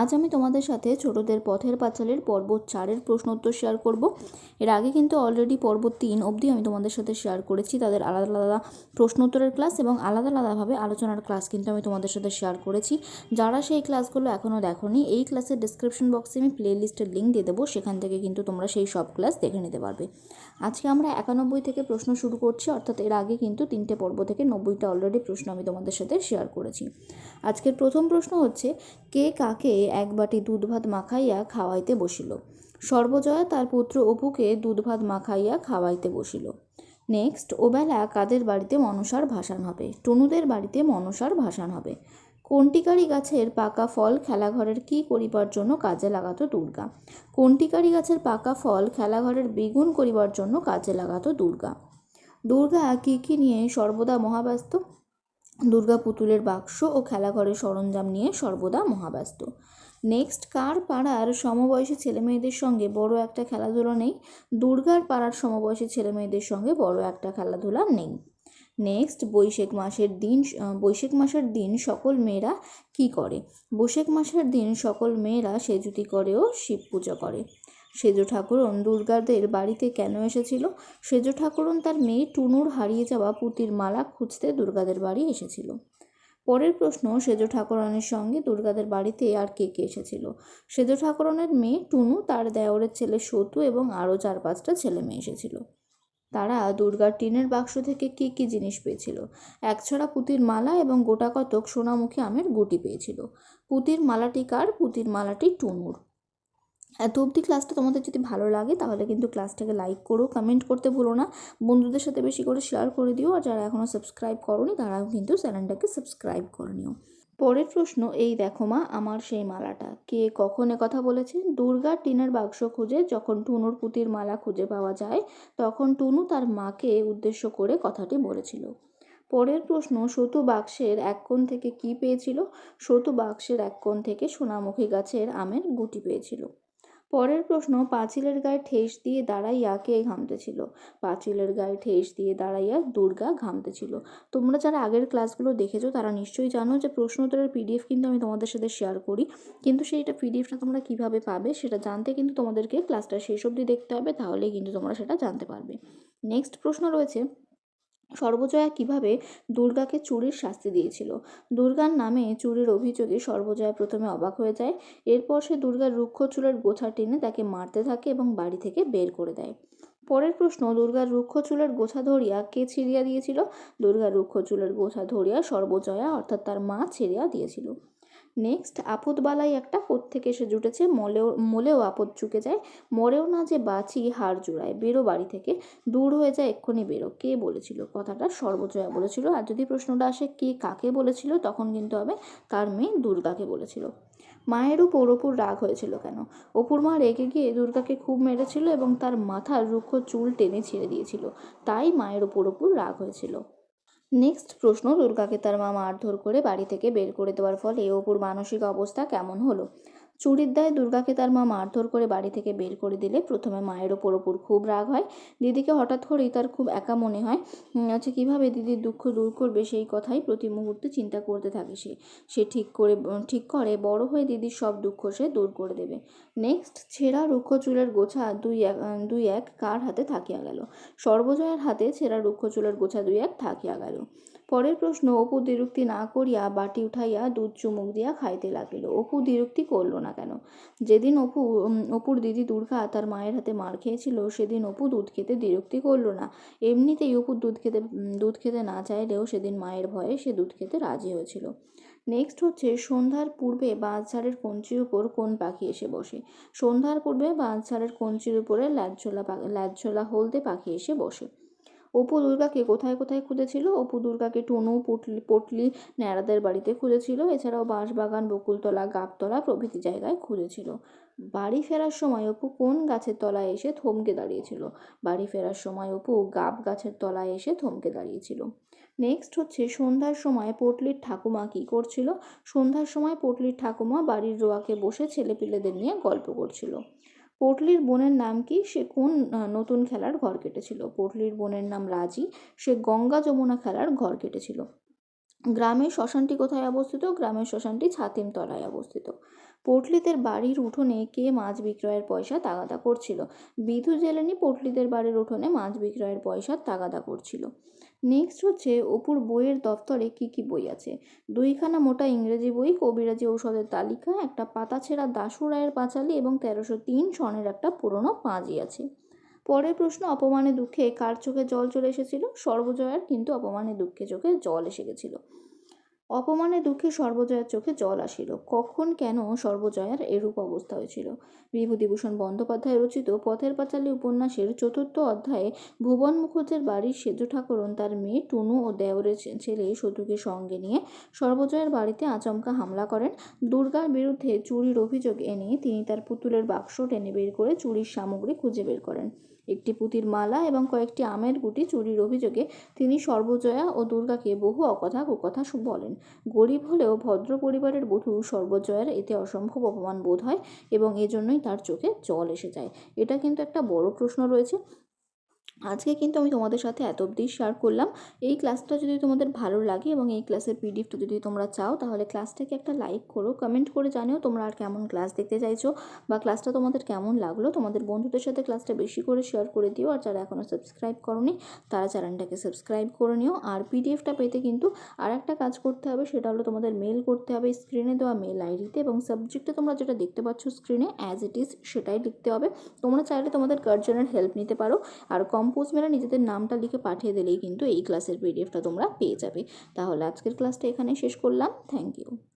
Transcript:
আজ আমি তোমাদের সাথে ছোটদের পথের পাঁচালের পর্ব চারের প্রশ্ন উত্তর শেয়ার করব। এর আগে কিন্তু অলরেডি পর্ব তিন অবধি আমি তোমাদের সাথে শেয়ার করেছি, তাদের আলাদা আলাদা প্রশ্ন উত্তরের ক্লাস এবং আলাদা আলাদাভাবে আলোচনার ক্লাস কিন্তু আমি তোমাদের সাথে শেয়ার করেছি। যারা সেই ক্লাসগুলো এখনও দেখোনি, এই ক্লাসের ডিসক্রিপশন বক্সে আমি প্লে লিস্টের লিঙ্ক দিয়ে দেবো, সেখান থেকে কিন্তু তোমরা সেই সব ক্লাস দেখে নিতে পারবে। আজকে আমরা একানব্বই থেকে প্রশ্ন শুরু করছি, অর্থাৎ এর আগে কিন্তু তিনটে পর্ব থেকে নব্বইটা অলরেডি প্রশ্ন আমি তোমাদের সাথে শেয়ার করেছি। আজকের প্রথম প্রশ্ন হচ্ছে, কে কাকে এক বাটি দুধ ভাত মাখাইয়া খাওয়াইতে বসিল। সর্বজয়া তার পুত্র অপুকে দুধ ভাত মাখাইয়া খাওয়াইতে বসিল। নেক্সট, ওবেলা কাদের বাড়িতে মনসার ভাসান হবে? টনুদের বাড়িতে মনসার ভাসান হবে। কন্টিকারি গাছের পাকা ফল খেলাঘরের কি করিবার জন্য কাজে লাগাতো দুর্গা? কন্টিকারি গাছের পাকা ফল খেলাঘরের দ্বিগুণ করিবার জন্য কাজে লাগাতো দুর্গা। দুর্গা কী কী নিয়ে সর্বদা মহাব্যস্ত? দুর্গা পুতুলের বাক্স ও খেলাঘরের সরঞ্জাম নিয়ে সর্বদা মহাব্যস্ত। নেক্সট, কার পাড়ার সমবয়সী ছেলেমেয়েদের সঙ্গে বড় একটা খেলাধুলা নেই? দুর্গার পাড়ার সমবয়সী ছেলেমেয়েদের সঙ্গে বড় একটা খেলাধুলা নেই। নেক্সট, বৈশাখ মাসের দিন বৈশাখ মাসের দিন সকল মেয়েরা কি করে? বৈশাখ মাসের দিন সকল মেয়েরা সেজুতি করে ও শিব পূজা করে। সেজ ঠাকুরন দুর্গাদের বাড়িতে কেন এসেছিল? সেজ ঠাকুরন তার মেয়ে টুনুর হারিয়ে যাওয়া পুতির মালা খুঁজতে দুর্গাদের বাড়ি এসেছিল। পরের প্রশ্ন সেজ ঠাকুরানের সঙ্গে দুর্গাদের বাড়িতে আর কে কে এসেছিল? সেজ ঠাকুরানের মেয়ে টুনু, তার দেওরের ছেলে সতু এবং আরও চার পাঁচটা ছেলে মেয়ে এসেছিল। তারা দুর্গার টিনের বাক্স থেকে কি কি জিনিস পেয়েছিল? একছড়া পুতির মালা এবং গোটা কতক সোনামুখী আমের গুটি পেয়েছিল। পুতির মালাটি কার? পুতির মালাটি টুনুর। এত অবধি ক্লাসটা তোমাদের যদি ভালো লাগে, তাহলে কিন্তু ক্লাসটাকে লাইক করো কমেন্ট করতে ভুলো না। বন্ধুদের সাথে বেশি করে শেয়ার করে দিও, আর যারা এখনও সাবস্ক্রাইব করনি, তারাও কিন্তু চ্যানেলটাকে সাবস্ক্রাইব করে নিও। পরের প্রশ্ন, এই দেখো মা, আমার সেই মালাটা। কে কখন কথা বলেছে? দুর্গার টিনের বাক্স খুঁজে যখন টুনুর পুতির মালা খুঁজে পাওয়া যায়, তখন টুনু তার মাকে উদ্দেশ্য করে কথাটি বলেছিল। পরের প্রশ্ন, সতু বাক্সের এক কোণ থেকে কি পেয়েছিল? সতু বাক্সের এক কোণ থেকে সোনামুখী গাছের আমের গুটি পেয়েছিল। পরের প্রশ্ন, পাঁচিলের গায়ে ঠেস দিয়ে দাঁড়াইয়া কে ঘামতেছিল? পাঁচিলের গায়ে ঠেস দিয়ে দাঁড়াইয়া দুর্গা ঘামতেছিল। তোমরা যারা আগের ক্লাসগুলো দেখেছ, তারা নিশ্চয়ই জানো যে প্রশ্ন উত্তরের পিডিএফ কিন্তু আমি তোমাদের সাথে শেয়ার করি। কিন্তু সেইটা পিডিএফটা তোমরা কীভাবে পাবে, সেটা জানতে কিন্তু তোমাদেরকে ক্লাসটা শেষ অবধি দেখতে হবে, তাহলেই কিন্তু তোমরা সেটা জানতে পারবে। নেক্সট প্রশ্ন রয়েছে সর্বজয়া কীভাবে দুর্গাকে চুরির শাস্তি দিয়েছিল? দুর্গার নামে চুরির অভিযোগে সর্বজয়া প্রথমে অবাক হয়ে যায়। এরপর সে দুর্গার রুক্ষ চুলের গোছা টেনে তাকে মারতে থাকে এবং বাড়ি থেকে বের করে দেয়। পরের প্রশ্ন, দুর্গার রুক্ষ চুলের গোছা ধরিয়া কে ছিঁড়িয়া দিয়েছিল? দুর্গার রুক্ষ চুলের গোছা ধরিয়া সর্বজয়া, অর্থাৎ তার মা, ছিঁড়িয়া দিয়েছিল। নেক্সট আপদবালাই একটা থেকে এসে জুটেছে। মলেও মলেও আপদ চুকে যায়। মরেও না যে বাঁচি হার জোড়ায়। বেরো বাড়ি থেকে। দূর হয়ে যায়, এক্ষুনি বেরো। কে বলেছিল? কথাটা সর্বজয়া বলেছিল। আর যদি প্রশ্নটা আসে, কে কাকে বলেছিল, তখন কিন্তু হবে তার মেয়ে দুর্গাকে বলেছিল। মায়ের উপর, অপুর রাগ হয়েছিল কেন? অপুর মা রেগে গিয়ে দুর্গাকে খুব মেরেছিল এবং তার মাথার রুক্ষ চুল টেনে ছিঁড়ে দিয়েছিল। তাই মায়ের উপর, অপুর রাগ হয়েছিল। নেক্সট প্রশ্ন, দুর্গাকে তার মা মারধর করে বাড়ি থেকে বের করে দেওয়ার ফলে অপুর মানসিক অবস্থা কেমন হলো? চুরির দায়ে দুর্গাকে তার মা মারধর করে বাড়ি থেকে বের করে দিলে প্রথমে মায়ের ওপর ওপর খুব রাগ হয়। দিদিকে হঠাৎ করেই তার খুব একা মনে হয়। আচ্ছা কীভাবে দিদির দুঃখ দূর করবে সেই কথাই প্রতি মুহূর্তে চিন্তা করতে থাকে সে। সে ঠিক করে ঠিক করে, বড় হয়ে দিদির সব দুঃখ সে দূর করে দেবে। নেক্সট, ছেঁড়া রুক্ষ চুলের গোছা দুই এক দুই এক কার হাতে থাকিয়া গেল? সর্বজয়ের হাতে ছেঁড়া রুক্ষ চুলের গোছা দুই এক থাকিয়া গেল। পরের প্রশ্ন, অপু দ্বিরুক্তি না করিয়া বাটি উঠাইয়া দুধ চুমুক দিয়া খাইতে লাগিল। অপু দ্বিরুক্তি করল না কেন? যেদিন অপু অপুর দিদি দুর্গা তার মায়ের হাতে মার খেয়েছিল, সেদিন অপু দুধ খেতে দ্বিরুক্তি করল না। এমনিতেই অপুর দুধ খেতে দুধ খেতে না চাইলেও সেদিন মায়ের ভয়ে সে দুধ খেতে রাজি হয়েছিল। নেক্সট হচ্ছে, সন্ধ্যার পূর্বে বাঁশঝাড়ের কঞ্চির উপর কোন পাখি এসে বসে? সন্ধ্যার পূর্বে বাঁশঝাড়ের কঞ্চির উপরে ল্যাজঝোলা ল্যাজঝোলা হলদে পাখি এসে বসে। অপু দুর্গাকে কোথায় কোথায় খুঁজেছিল? অপু দুর্গাকে টুনু, পুটলি, পটলি ন্যাড়াদের বাড়িতে খুঁজেছিল। এছাড়াও বাঁশবাগান, বকুলতলা, গাবতলা প্রভৃতি জায়গায় খুঁজেছিল। বাড়ি ফেরার সময় অপু কোন গাছের তলায় এসে থমকে দাঁড়িয়েছিল? বাড়ি ফেরার সময় অপু গাব গাছের তলায় এসে থমকে দাঁড়িয়েছিল। নেক্সট হচ্ছে সন্ধ্যার সময় পটলির ঠাকুমা কী করছিল? সন্ধ্যার সময় পটলির ঠাকুমা বাড়ির রোয়াকে বসে ছেলেপিলেদের নিয়ে গল্প করছিল। পটলির বোনের নাম কি? সে কোন নতুন খেলার ঘর কেটেছিল? পটলির বোনের নাম রাজি, সে গঙ্গা যমুনা খেলার ঘর কেটেছিল। গ্রামের শ্মশানটি কোথায় অবস্থিত? গ্রামের শ্মশানটি ছাতিম তলায় অবস্থিত। পটলিতের বাড়ির উঠোনে কে মাছ বিক্রয়ের পয়সা তাগাদা করছিল? বিধু জেলেনি পটলিতের বাড়ির উঠোনে মাছ বিক্রয়ের পয়সা তাগাদা করছিল। নেক্সট হচ্ছে অপুর বইয়ের দফতরে কি কি বই আছে? দুইখানা মোটা ইংরেজি বই, কবিরাজি ঔষধের তালিকা, একটা পাতা ছেঁড়া দাসু রায়ের পাঁচালি এবং তেরোশো তিন সনের একটা পুরনো পাঁজি আছে। পরের প্রশ্ন, অপমানে দুঃখে কার চোখে জল চলে এসেছিল? সর্বজয়ার কিন্তু অপমানে দুঃখে চোখে জল এসে গেছিল। অপমানে দুঃখে সর্বজয়ার চোখে জল আসিল। কখন কেন সর্বজয়ার এরূপ অবস্থা হয়েছিল? বিভূতিভূষণ বন্দ্যোপাধ্যায় রচিত পথের পাঁচালী উপন্যাসের চতুর্থ অধ্যায়ে ভুবন মুখুজ্জের বাড়ির সেজ ঠাকুরন, তার মেয়ে টুনু ও দেওরের ছেলে সতুকে সঙ্গে নিয়ে সর্বজয়ার বাড়িতে আচমকা হামলা করেন। দুর্গার বিরুদ্ধে চুরির অভিযোগ এনে তিনি তার পুতুলের বাক্স টেনে বের করে চুরির সামগ্রী খুঁজে বের করেন। একটি পুঁতির মালা এবং কয়েকটি আমের গুটি চুরির অভিযোগে তিনি সর্বজয়া ও দুর্গাকে বহু অকথা কুকথা বলেন। গরিব হলেও ভদ্র পরিবারের বধূ সর্বজয়ার এতে অসম্ভব অপমান বোধ হয় এবং এজন্যই তার চোখে জল এসে যায়। এটা কিন্তু একটা বড় প্রশ্ন রয়েছে। আজকে কিন্তু আমি তোমাদের সাথে এত অবধি শেয়ার করলাম। এই ক্লাসটা যদি তোমাদের ভালো লাগে এবং এই ক্লাসের পিডিএফটা যদি তোমরা চাও, তাহলে ক্লাসটাকে একটা লাইক করো কমেন্ট করে জানিও তোমরা আর কেমন ক্লাস দেখতে চাইছো বা ক্লাসটা তোমাদের কেমন লাগল। তোমাদের বন্ধুদের সাথে ক্লাসটা বেশি করে শেয়ার করে দিও আর যারা এখনও সাবস্ক্রাইব করনি, তারা চ্যানেলটাকে সাবস্ক্রাইব করে নিও। আর পিডিএফটা পেতে কিন্তু আর একটা কাজ করতে হবে, সেটা হলো তোমাদের মেল করতে হবে। স্ক্রিনে দেওয়া মেল আইডিতে এবং সাবজেক্টে তোমরা যেটা দেখতে পাচ্ছ স্ক্রিনে অ্যাজ ইট ইজ সেটাই লিখতে হবে। তোমরা চাইলে তোমাদের গার্জেনের হেল্প নিতে পারো। আর কম্পোজ মেলে নিজেদের নামটা লিখে পাঠিয়ে দিলেই কিন্তু এই ক্লাসের পিডিএফটা তোমরা পেয়ে যাবে। তাহলে আজকের ক্লাসটা এখানে শেষ করলাম। Thank you